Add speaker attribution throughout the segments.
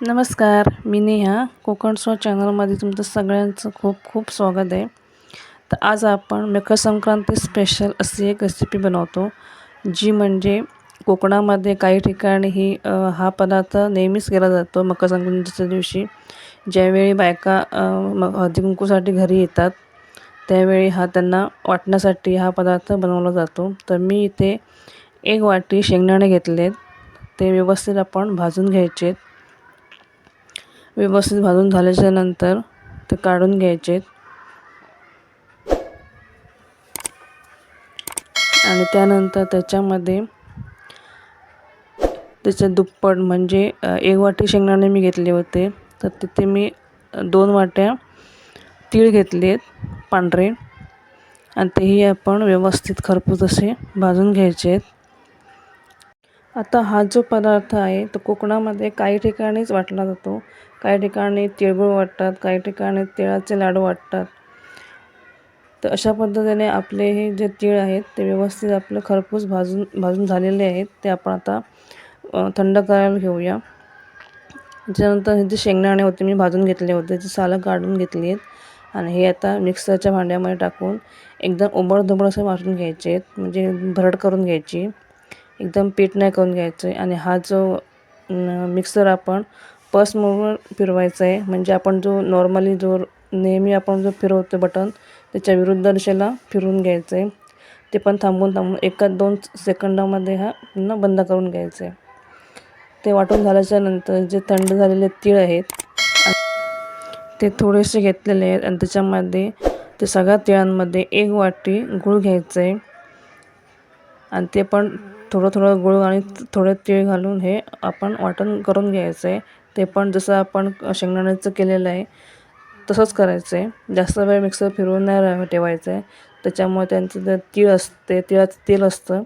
Speaker 1: नमस्कार मी नेहा. कोकण स्व चॅनलमध्ये तुमचं सगळ्यांचं खूप खूप स्वागत आहे. तर आज आपण मकर संक्रांती स्पेशल अशी एक रेसिपी बनवतो जी म्हणजे कोकणामध्ये काही ठिकाणी ही हा पदार्थ नेहमीच केला जातो मकर संक्रांतीच्या दिवशी. ज्यावेळी बायका अ, म हळदी कुंकूसाठी घरी येतात त्यावेळी हा त्यांना वाटण्यासाठी हा पदार्थ बनवला जातो. तर मी इथे एक वाटी शेंगदाणे घेतलेत. ते व्यवस्थित आपण भाजून घ्यायचे व्यवस्थित भाजून झाल्याच्यानंतर ते काढून घ्यायचे. आणि त्यानंतर त्याच्यामध्ये त्याच्या दुप्पट म्हणजे एक वाटी शेंगदाणे मी घेतले होते. तर तिथे मी दोन वाट्या तीळ घेतले आहेत पांढरे. आणि तेही आपण व्यवस्थित खरपूस असे भाजून घ्यायचे आहेत आता हा जो पदार्थ आहे तो कोकणामध्ये काही ठिकाणीच वाटला जातो. काही ठिकाणी तिळगुळ वाटतात काही ठिकाणी तिळाचे लाडू वाटतात. तर अशा पद्धतीने आपले हे जे तीळ आहेत ते व्यवस्थित आपलं खरपूस भाजून भाजून झालेले आहेत ते आपण आता थंड करायला घेऊया. त्याच्यानंतर हे जे शेंगदाणे होते मी भाजून घेतले होते जे सालं काढून घेतली आहेत. आणि हे आता मिक्सरच्या भांड्यामध्ये टाकून एकदम उबडधुबड असं वाटून घ्यायचे आहेत. म्हणजे भरड करून घ्यायची. एकदम पीठ नाही करून घ्यायचं आहे आणि हा जो मिक्सर आपण पस म्हणून फिरवायचा आहे म्हणजे आपण जो नॉर्मली जो नेहमी आपण जो फिरवतो बटन त्याच्या विरुद्ध दिशेला फिरवून घ्यायचं आहे ते पण थांबून थांबून एका दोन सेकंदामध्ये हा पुन्हा बंद करून घ्यायचं आहे ते वाटून झाल्याच्यानंतर जे थंड झालेले तीळ आहेत ते थोडेसे घेतलेले आहेत आणि त्याच्यामध्ये ते सगळ्या तिळांमध्ये एक वाटी गूळ घ्यायचं आहे आणि ते पण थोडं थोडं गूळ आणि थोडं तीळ घालून हे आपण वाटण करून घ्यायचं आहे ते पण जसं आपण शेंगदाण्याचं केलेलं आहे तसंच करायचं आहे जास्त वेळ मिक्सर फिरवून नाही ठेवायचं आहे त्याच्यामुळे त्यांचं जे तीळ असते तिळाचं तेल असतं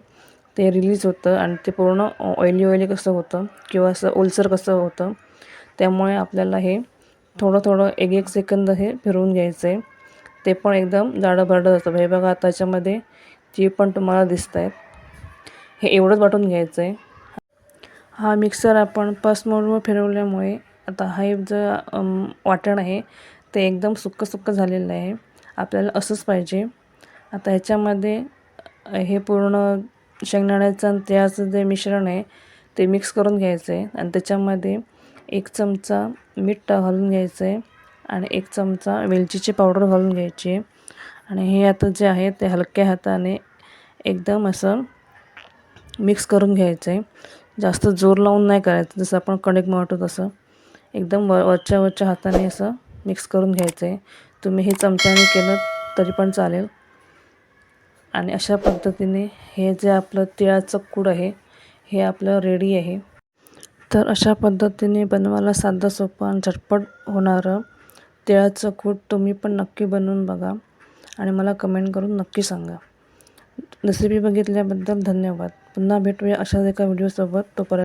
Speaker 1: ते रिलीज होतं आणि ते पूर्ण ऑइली ऑइली कसं होतं किंवा असं ओलसर कसं होतं त्यामुळे आपल्याला हे थोडं थोडं एक एक सेकंद हे फिरवून घ्यायचं आहे ते पण एकदम जाडं भरडं असतं. हे बघा त्याच्यामध्ये ती पण तुम्हाला दिसत आहेत हे एवढंच वाटून घ्यायचं आहे हा मिक्सर आपण पस मोडवर फिरवल्यामुळे आता हा जे वाटण आहे ते एकदम सुक्कं सुक्कं झालेलं आहे. आपल्याला असंच पाहिजे. आता ह्याच्यामध्ये हे पूर्ण शेंगदाण्याचं आणि त्याचं जे मिश्रण आहे ते मिक्स करून घ्यायचं आहे आणि त्याच्यामध्ये एक चमचा मीठ घालून घ्यायचं आहे आणि एक चमचा वेलचीची पावडर घालून घ्यायची. आहे आणि हे आता जे आहे ते हलक्या हाताने एकदम असं मिक्स करून घ्यायचं आहे जास्त जोर लावून नाही करायचं. जसं आपण कणिक मळतो तसं. एकदम व वरच्या वरच्या हाताने असं मिक्स करून घ्यायचं आहे तुम्ही हे चमच्याने केलं तरी पण चालेल. आणि अशा पद्धतीने हे जे आपलं तिळाचं कूड आहे हे आपलं रेडी आहे. तर अशा पद्धतीने बनवायला साधं सोपं आणि झटपट होणारं तिळाचं कूट तुम्ही पण नक्की बनवून बघा. आणि मला कमेंट करून नक्की सांगा. रेसिपी बघितल्याबद्दल धन्यवाद. पुन्हा भेटूया अशाच एका व्हिडिओसोबत तोपर्यंत